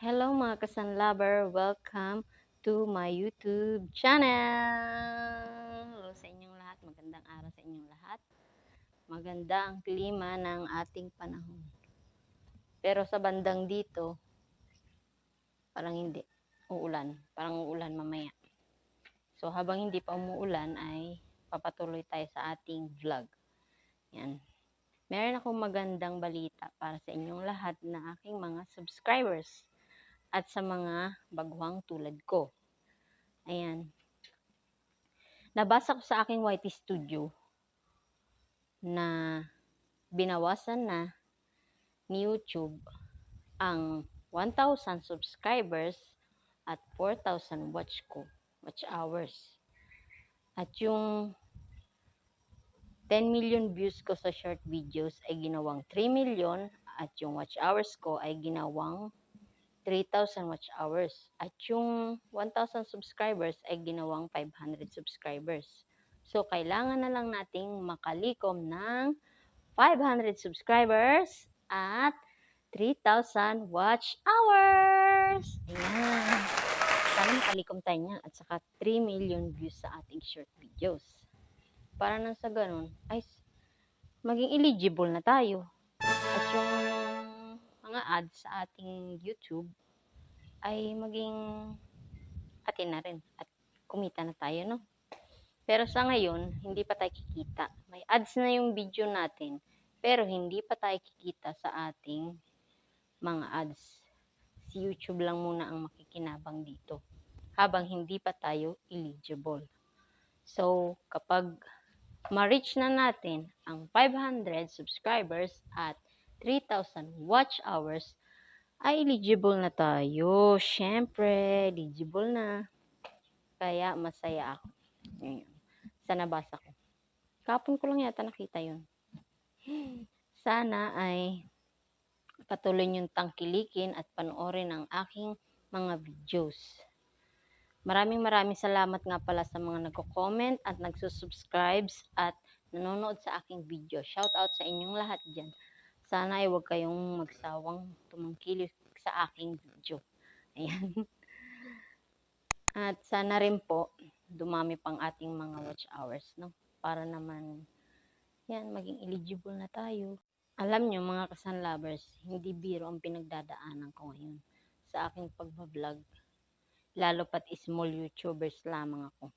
Hello mga kasan lover, welcome to my YouTube channel. Hello sa inyong lahat, magandang araw sa inyong lahat. Maganda ang klima ng ating panahon. Pero sa bandang dito, parang hindi. Uulan. Parang uulan mamaya. So habang hindi pa umuulan ay papatuloy tayo sa ating vlog. Yan. Meron akong magandang balita para sa inyong lahat na aking mga subscribers at sa mga baguhang tulad ko. Ayan. Nabasa ko sa aking YT Studio na binawasan na ni YouTube ang 1,000 subscribers at 4,000 watch ko, watch hours. At yung 10 million views ko sa short videos ay ginawang 3 million at yung watch hours ko ay ginawang 3,000 watch hours. At yung 1,000 subscribers ay ginawang 500 subscribers. So, kailangan na lang nating makalikom ng 500 subscribers at 3,000 watch hours. Ayan. Sana makalikom tayo niyan at saka 3 million views sa ating short videos. Para nang sa ganun, ay maging eligible na tayo. At yung mga ads sa ating YouTube ay maging atin na rin at kumita na tayo, no? Pero sa ngayon, hindi pa tayo kikita. May ads na yung video natin, pero hindi pa tayo kikita sa ating mga ads. Si YouTube lang muna ang makikinabang dito habang hindi pa tayo eligible. So, kapag ma-reach na natin ang 500 subscribers at 3,000 watch hours, ay eligible na tayo. Siyempre, eligible na. Kaya masaya ako. Ngayon, sa nabasa ko. Kapon ko lang yata nakita yun. Sana ay patuloy niyong tangkilikin at panoorin ang aking mga videos. Maraming maraming salamat nga pala sa mga nagko-comment at nagsusubscribes at nanonood sa aking video. Shout out sa inyong lahat dyan. Sana ay huwag kayong magsawang tumangkilik sa aking video. Ayan. At sana rin po, dumami pang ating mga watch hours, no? Para naman, yan, maging eligible na tayo. Alam nyo, mga kasan lovers, hindi biro ang pinagdadaanan ko ngayon sa aking pagbablog. Lalo pat small YouTubers lamang ako.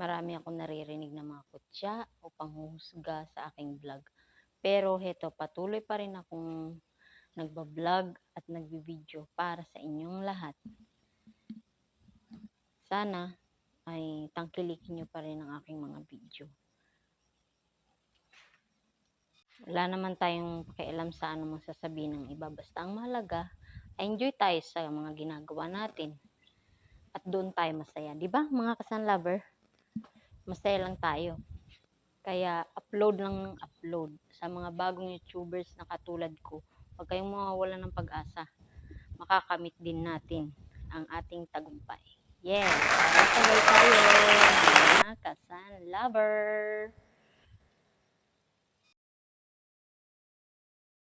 Marami akong naririnig na mga kutya o panghuhusga sa aking vlog. Pero heto, patuloy pa rin akong nagbablog at nagbibideo para sa inyong lahat. Sana ay tangkilikin nyo pa rin ang aking mga video. Wala naman tayong pakialam sa ano mang sasabihin ng iba. Basta ang mahalaga, enjoy tayo sa mga ginagawa natin. At doon tayo masaya. Ba mga kasan lover? Masaya lang tayo. Kaya upload lang ng upload sa mga bagong YouTubers na katulad ko. Huwag kayong mawawala ng pag-asa. Makakamit din natin ang ating tagumpay. Yes! Sabay tayo mga kasan lover!